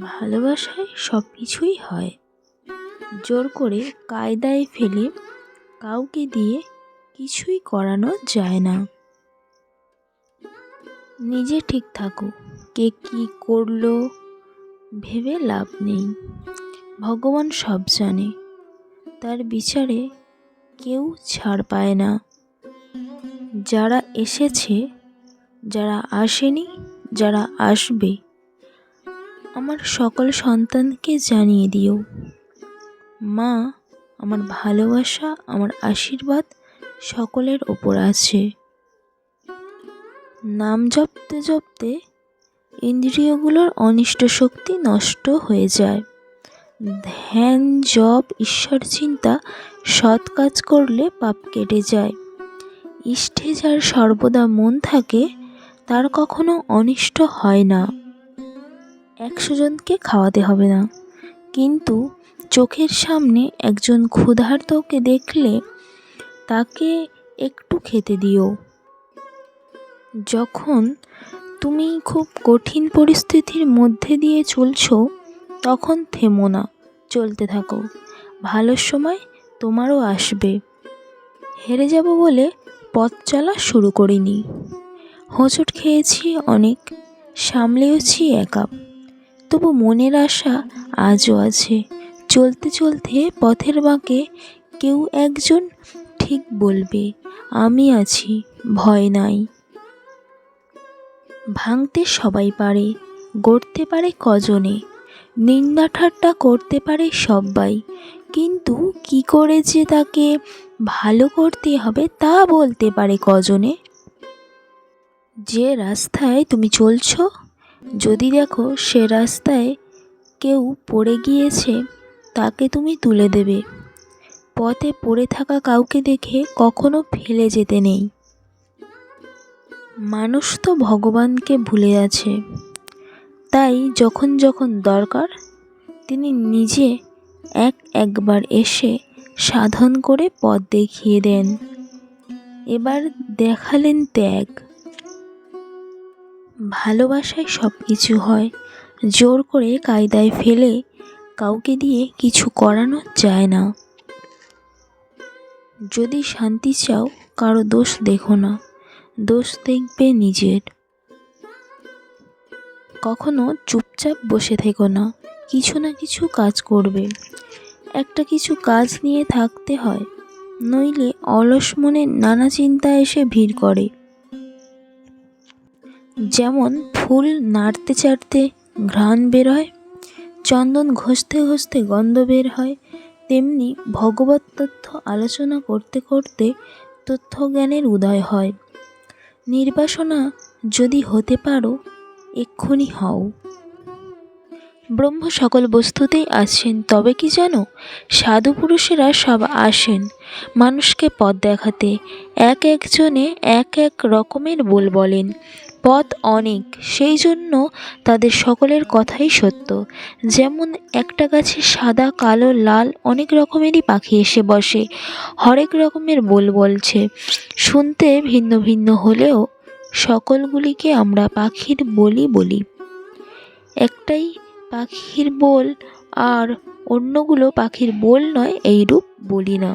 ভালোবাসায় সব কিছুই হয়। জোর করে কায়দায় ফেলে কাউকে দিয়ে কিছুই করানো যায় না। নিজে ঠিক থাকো, কে কী করল ভেবে লাভ নেই। ভগবান সব জানে, তার বিচারে কেউ ছাড় পায় না। যারা এসেছে, যারা আসেনি, যারা আসবে আমার সকল সন্তানকে জানিয়ে দিও। মা, আমার ভালোবাসা, আমার আশীর্বাদ সকলের ওপর আছে। নাম জপতে জপতে ইন্দ্রিয়গুলোর অনিষ্ট শক্তি নষ্ট হয়ে যায়। ধ্যান, জপ, ঈশ্বর চিন্তা সৎ কাজ করলে পাপ কেটে যায়। ইষ্টে যার সর্বদা মন থাকে, তার কখনো অনিষ্ট হয় না। একশো জনকে খাওয়াতে হবে না। কিন্তু চোখের সামনে একজন ক্ষুধার্তকে দেখলে তাকে একটু খেতে দিও। যখন তুমি খুব কঠিন পরিস্থিতির মধ্যে দিয়ে চলছো, তখন থেমো না, চলতে থাকো। ভালো সময় তোমারও আসবে। হেরে যাব বলে পথ চলা শুরু করিনি। হোঁচট খেয়েছি অনেক, সামলেওছি একা। তবু মনের আশা আজও আছে। চলতে চলতে পথের বাঁকে কেউ একজন ঠিক বলবে, আমি আছি, ভয় নাই। ভাঙতে সবাই পারে, গড়তে পারে কজনে। নিন্দা ঠাট্টা করতে পারে সব্বাই। কিন্তু কি করে যে তাকে ভালো করতে হবে তা বলতে পারে কজনে? যে রাস্তায় তুমি চলছো যদি দেখো সে রাস্তায় কেউ পড়ে গিয়েছে, তাকে তুমি তুলে দেবে। পথে পড়ে থাকা কাউকে দেখে কখনো ফেলে যেতে নেই। মানুষ তো ভগবানকে ভুলে আছে। তাই যখন যখন দরকার, তিনি নিজে এক একবার এসে সাধন করে পথ দেখিয়ে দেন। এবার দেখালেন ত্যাগ। ভালোবাসায় সব কিছু হয়। জোর করে কায়দায় ফেলে কাউকে দিয়ে কিছু করানো যায় না। যদি শান্তি চাও, কারও দোষ দেখো না। দোষ দেখবে নিজের। কখনো চুপচাপ বসে থেকো না। কিছু না কিছু কাজ করবে। একটা কিছু কাজ নিয়ে থাকতে হয়, নইলে অলস মনে নানা চিন্তা এসে ভিড় করে। যেমন ফুল নাড়তে চাড়তে ঘ্রাণ বের হয়, চন্দন ঘষতে ঘষতে গন্ধ বের হয়, তেমনি ভগবত তথ্য আলোচনা করতে করতে তথ্যজ্ঞানের উদয় হয়। নির্বাসনা যদি হতে পারো, এক্ষুনি হও। ব্রহ্ম সকল বস্তুতেই আছেন তবে কি জানো? সাধু পুরুষেরা সব আসেন মানুষকে পথ দেখাতে। এক একজনে এক এক রকমের বল বলেন। পথ অনেক, সেই জন্য তাদের সকলের কথাই সত্য। যেমন একটা গাছে সাদা, কালো, লাল অনেক রকমেরই পাখি এসে বসে, হরেক রকমের বল বলছে। শুনতে ভিন্ন ভিন্ন হলেও সকলগুলিকে আমরা পাখির বলি বলি। একটাই পাখির বোল আর অন্যগুলো পাখির বোল নয় এইরূপ বলি না।